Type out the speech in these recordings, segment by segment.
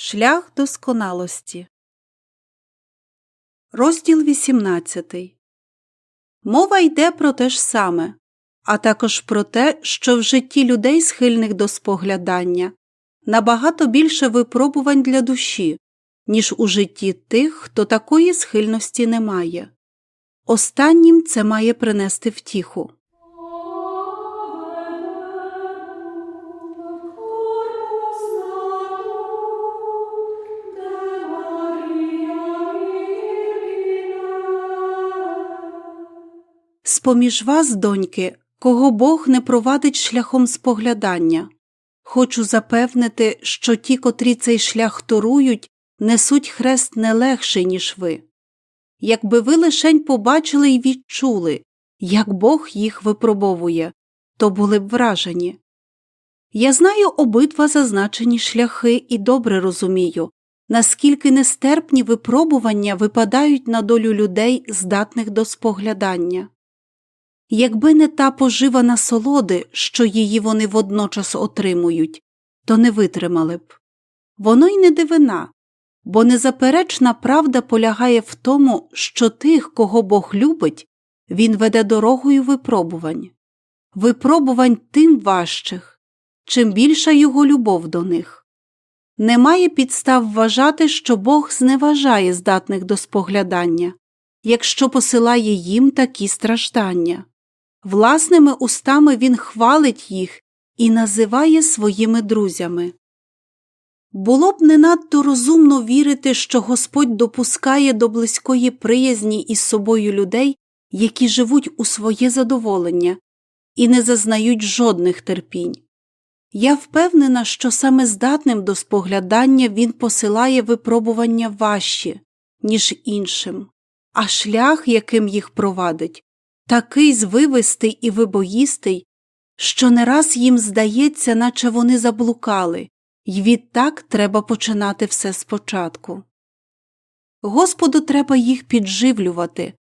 Шлях досконалості. Розділ 18. Мова йде про те ж саме, а також про те, що в житті людей, схильних до споглядання, набагато більше випробувань для душі, ніж у житті тих, хто такої схильності не має. Останнім це має принести втіху. З-поміж вас, доньки, кого Бог не провадить шляхом споглядання. Хочу запевнити, що ті, котрі цей шлях торують, несуть хрест не легший, ніж ви. Якби ви лишень побачили й відчули, як Бог їх випробовує, то були б вражені. Я знаю обидва зазначені шляхи і добре розумію, наскільки нестерпні випробування випадають на долю людей, здатних до споглядання. Якби не та пожива насолоди, що її вони водночас отримують, то не витримали б. Воно й не дивина, бо незаперечна правда полягає в тому, що тих, кого Бог любить, він веде дорогою випробувань, випробувань тим важчих, чим більша його любов до них. Немає підстав вважати, що Бог зневажає здатних до споглядання, якщо посилає їм такі страждання. Власними устами він хвалить їх і називає своїми друзями. Було б не надто розумно вірити, що Господь допускає до близької приязні із собою людей, які живуть у своє задоволення і не зазнають жодних терпінь. Я впевнена, що саме здатним до споглядання він посилає випробування важчі, ніж іншим, а шлях, яким їх провадить, такий звивистий і вибоїстий, що не раз їм здається, наче вони заблукали, й відтак треба починати все спочатку. Господу треба їх підживлювати,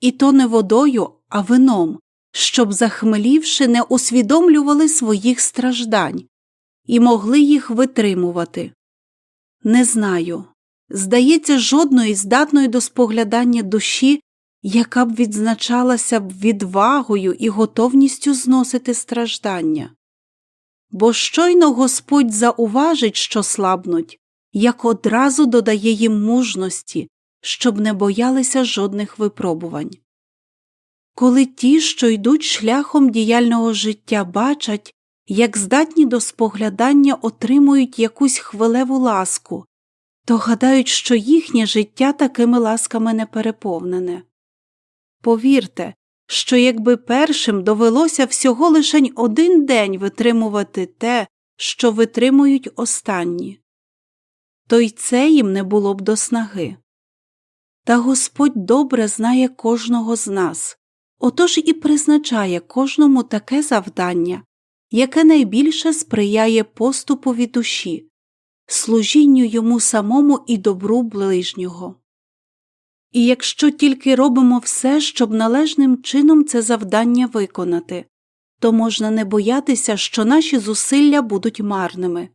і то не водою, а вином, щоб, захмелівши, не усвідомлювали своїх страждань і могли їх витримувати. Не знаю. Здається, жодної здатної до споглядання душі яка б відзначалася б відвагою і готовністю зносити страждання. Бо щойно Господь зауважить, що слабнуть, як одразу додає їм мужності, щоб не боялися жодних випробувань. Коли ті, що йдуть шляхом діяльного життя, бачать, як здатні до споглядання отримують якусь хвилеву ласку, то гадають, що їхнє життя такими ласками не переповнене. Повірте, що якби першим довелося всього лишень один день витримувати те, що витримують останні, то й це їм не було б до снаги. Та Господь добре знає кожного з нас, отож і призначає кожному таке завдання, яке найбільше сприяє поступові душі, служінню йому самому і добру ближнього. І якщо тільки робимо все, щоб належним чином це завдання виконати, то можна не боятися, що наші зусилля будуть марними.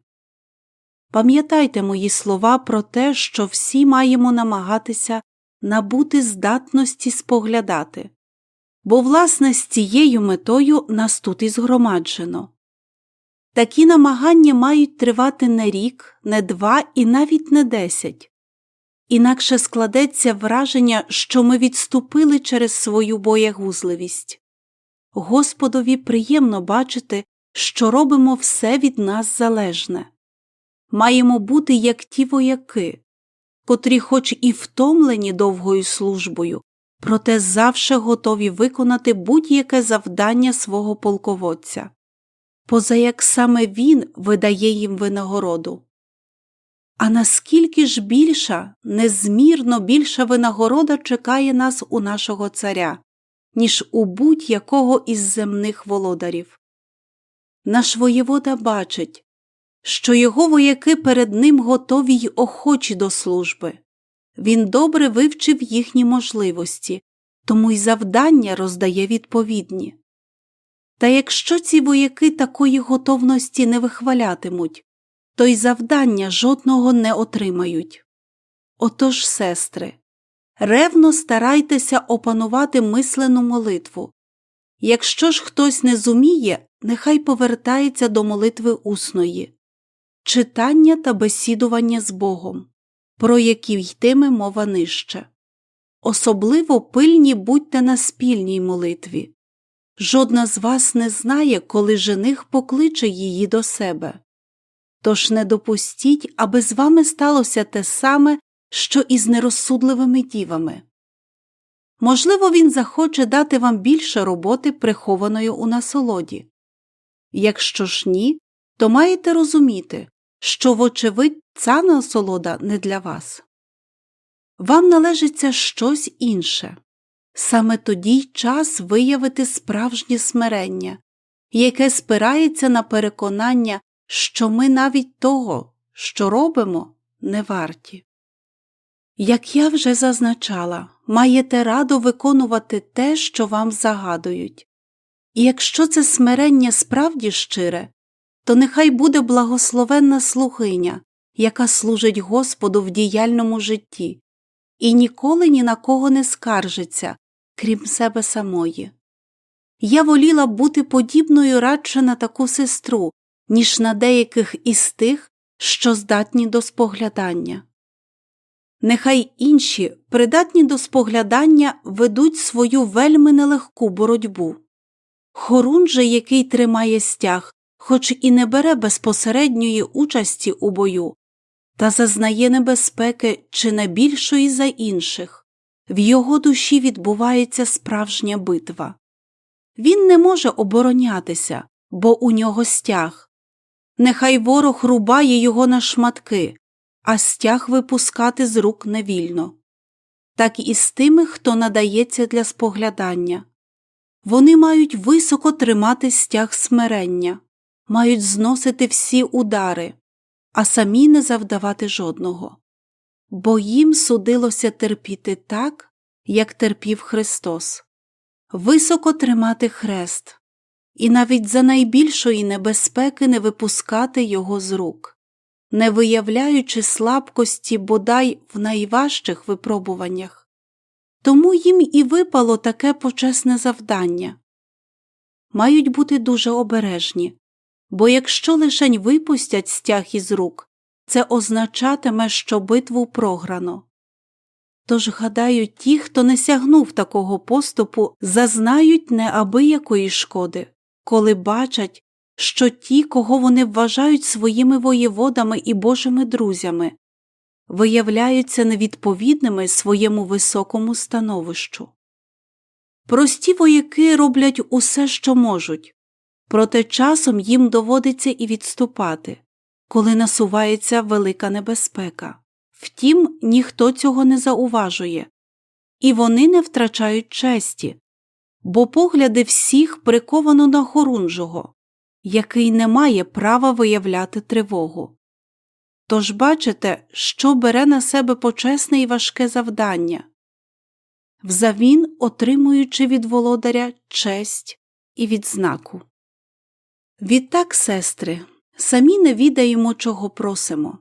Пам'ятайте мої слова про те, що всі маємо намагатися набути здатності споглядати, бо, власне, з цією метою нас тут і згромаджено. Такі намагання мають тривати не рік, не два і навіть не десять. Інакше складеться враження, що ми відступили через свою боягузливість. Господові приємно бачити, що робимо все від нас залежне. Маємо бути як ті вояки, котрі, хоч і втомлені довгою службою, проте завше готові виконати будь-яке завдання свого полководця, поза як саме він видає їм винагороду. А наскільки ж більша, незмірно більша винагорода чекає нас у нашого царя, ніж у будь-якого із земних володарів? Наш воєвода бачить, що його вояки перед ним готові й охочі до служби. Він добре вивчив їхні можливості, тому й завдання роздає відповідні. Та якщо ці вояки такої готовності не вихвалятимуть, то й завдання жодного не отримають. Отож, сестри, ревно старайтеся опанувати мислену молитву. Якщо ж хтось не зуміє, нехай повертається до молитви усної, читання та бесідування з Богом, про які йтиме мова нижче. Особливо пильні будьте на спільній молитві. Жодна з вас не знає, коли жених покличе її до себе. Тож не допустіть, аби з вами сталося те саме, що і з нерозсудливими дівами. Можливо, він захоче дати вам більше роботи, прихованої у насолоді. Якщо ж ні, то маєте розуміти, що, вочевидь, ця насолода не для вас. Вам належиться щось інше. Саме тоді й час виявити справжнє смирення, яке спирається на переконання, що ми навіть того, що робимо, не варті. Як я вже зазначала, маєте радо виконувати те, що вам загадують. І якщо це смирення справді щире, то нехай буде благословенна слугиня, яка служить Господу в діяльному житті, і ніколи ні на кого не скаржиться, крім себе самої. Я воліла бути подібною радше на таку сестру, ніж на деяких із тих, що здатні до споглядання. Нехай інші, придатні до споглядання, ведуть свою вельми нелегку боротьбу. Хорун же, який тримає стяг, хоч і не бере безпосередньої участі у бою, та зазнає небезпеки чи не більшої за інших, в його душі відбувається справжня битва. Він не може оборонятися, бо у нього стяг. Нехай ворог рубає його на шматки, а стяг випускати з рук невільно. Так і з тими, хто надається для споглядання. Вони мають високо тримати стяг смирення, мають зносити всі удари, а самі не завдавати жодного. Бо їм судилося терпіти так, як терпів Христос, високо тримати хрест, і навіть за найбільшої небезпеки не випускати його з рук, не виявляючи слабкості бодай в найважчих випробуваннях. Тому їм і випало таке почесне завдання. Мають бути дуже обережні, бо якщо лишень випустять стяг із рук, це означатиме, що битву програно. Тож, гадаю, ті, хто не сягнув такого поступу, зазнають неабиякої шкоди, коли бачать, що ті, кого вони вважають своїми воєводами і божими друзями, виявляються невідповідними своєму високому становищу. Прості вояки роблять усе, що можуть, проте часом їм доводиться і відступати, коли насувається велика небезпека. Втім, ніхто цього не зауважує, і вони не втрачають честі, бо погляди всіх приковано на хорунжого, який не має права виявляти тривогу. Тож бачите, що бере на себе почесне і важке завдання взамін отримуючи від володаря честь і відзнаку. Відтак, сестри, самі не відаємо, чого просимо.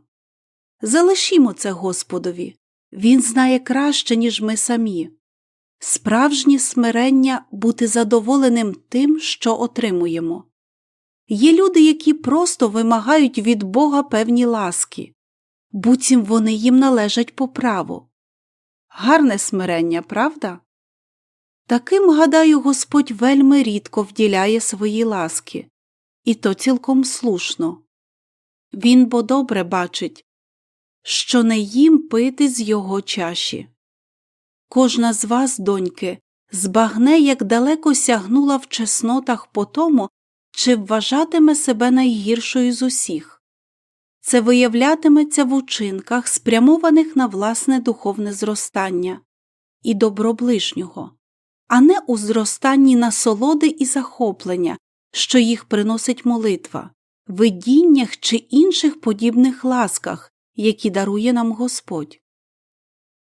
Залишімо це Господові Він знає краще, ніж ми самі. Справжнє смирення бути задоволеним тим, що отримуємо. Є люди, які просто вимагають від Бога певні ласки, буцім вони їм належать по праву. Гарне смирення, правда? Таким, гадаю, Господь вельми рідко вділяє свої ласки, і то цілком слушно. Він бо добре бачить, що не їм пити з його чаші. Кожна з вас, доньки, збагне, як далеко сягнула в чеснотах по тому, чи вважатиме себе найгіршою з усіх. Це виявлятиметься в учинках, спрямованих на власне духовне зростання і добро ближнього, а не у зростанні насолоди і захоплення, що їх приносить молитва, видіннях чи інших подібних ласках, які дарує нам Господь.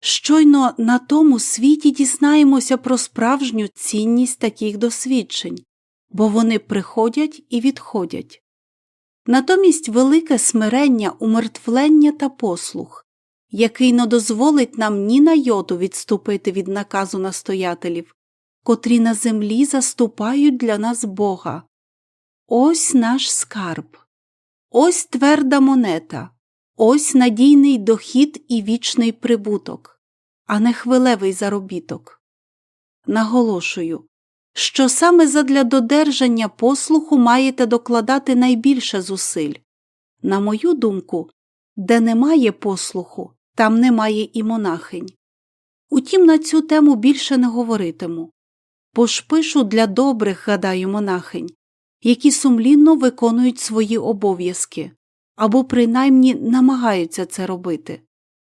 Щойно на тому світі дізнаємося про справжню цінність таких досвідчень, бо вони приходять і відходять. натомість велике смирення, умертвлення та послух, який не дозволить нам ні на йоту відступити від наказу настоятелів, котрі на землі заступають для нас Бога. Ось наш скарб, ось тверда монета, ось надійний дохід і вічний прибуток, а не хвилевий заробіток. Наголошую, що саме задля додержання послуху маєте докладати найбільше зусиль. На мою думку, де немає послуху, там немає і монахинь. Утім, на цю тему більше не говоритиму, бо ж пишу для добрих, гадаю, монахинь, які сумлінно виконують свої обов'язки або принаймні намагаються це робити.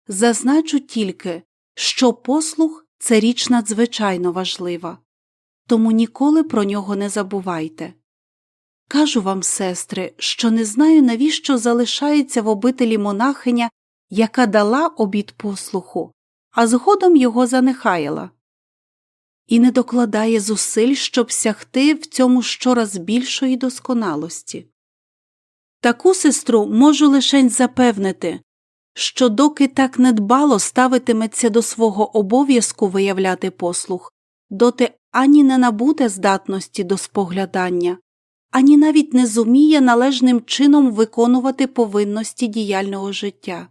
Зазначу тільки, що послух це річ надзвичайно важлива, тому ніколи про нього не забувайте. Кажу вам, сестри, що не знаю, навіщо залишається в обителі монахиня, яка дала обід послуху, а згодом його занехаяла, і не докладає зусиль, щоб сягти в цьому щораз більшої досконалості. Таку сестру можу лишень запевнити, що доки так недбало ставитиметься до свого обов'язку виявляти послух, доти ані не набуде здатності до споглядання, ані навіть не зуміє належним чином виконувати повинності діяльного життя.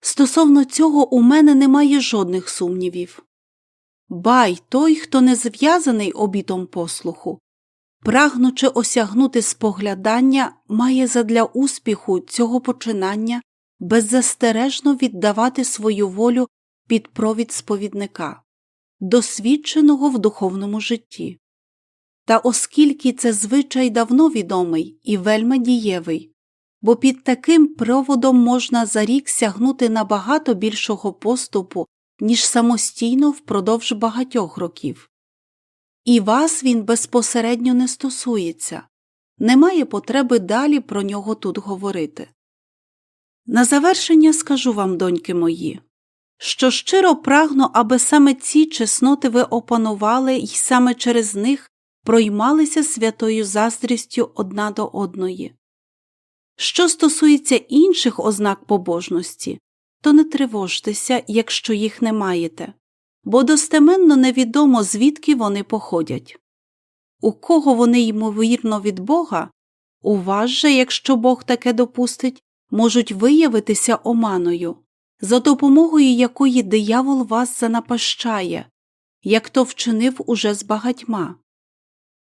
Стосовно цього у мене немає жодних сумнівів. Бай той, хто не зв'язаний обітом послуху, прагнучи осягнути споглядання, має задля успіху цього починання беззастережно віддавати свою волю під провід сповідника, досвідченого в духовному житті. Та оскільки це звичай давно відомий і вельми дієвий, бо під таким проводом можна за рік сягнути набагато більшого поступу, ніж самостійно впродовж багатьох років. І вас він безпосередньо не стосується, немає потреби далі про нього тут говорити. На завершення скажу вам, доньки мої, що щиро прагну, аби саме ці чесноти ви опанували і саме через них проймалися святою заздрістю одна до одної. Що стосується інших ознак побожності, то не тривожтеся, якщо їх не маєте, бо достеменно невідомо, звідки вони походять. У кого вони, ймовірно, від Бога, у вас же, якщо Бог таке допустить, можуть виявитися оманою, за допомогою якої диявол вас занапащає, як то вчинив уже з багатьма.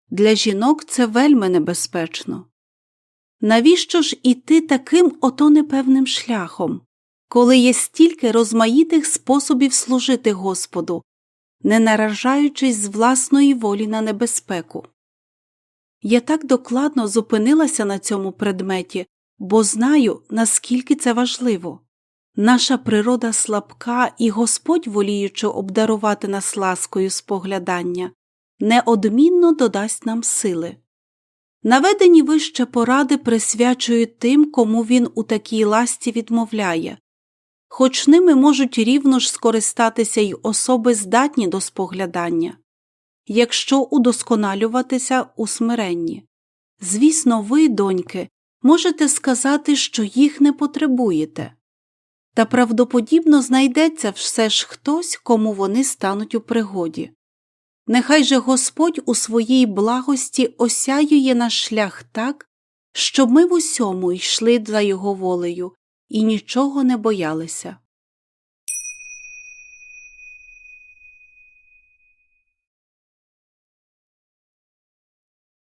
Для жінок це вельми небезпечно. Навіщо ж іти таким ото непевним шляхом, коли є стільки розмаїтих способів служити Господу, не наражаючись з власної волі на небезпеку? Я так докладно зупинилася на цьому предметі, бо знаю, наскільки це важливо. Наша природа слабка, і Господь, воліючи обдарувати нас ласкою споглядання, неодмінно додасть нам сили. Наведені вище поради присвячують тим, кому він у такій ласті відмовляє, хоч ними можуть рівно ж скористатися й особи здатні до споглядання, якщо удосконалюватися у смиренні. Звісно, ви, доньки, можете сказати, що їх не потребуєте, та правдоподібно знайдеться все ж хтось, кому вони стануть у пригоді. Нехай же Господь у своїй благості осяює наш шлях так, щоб ми в усьому йшли за його волею і нічого не боялися.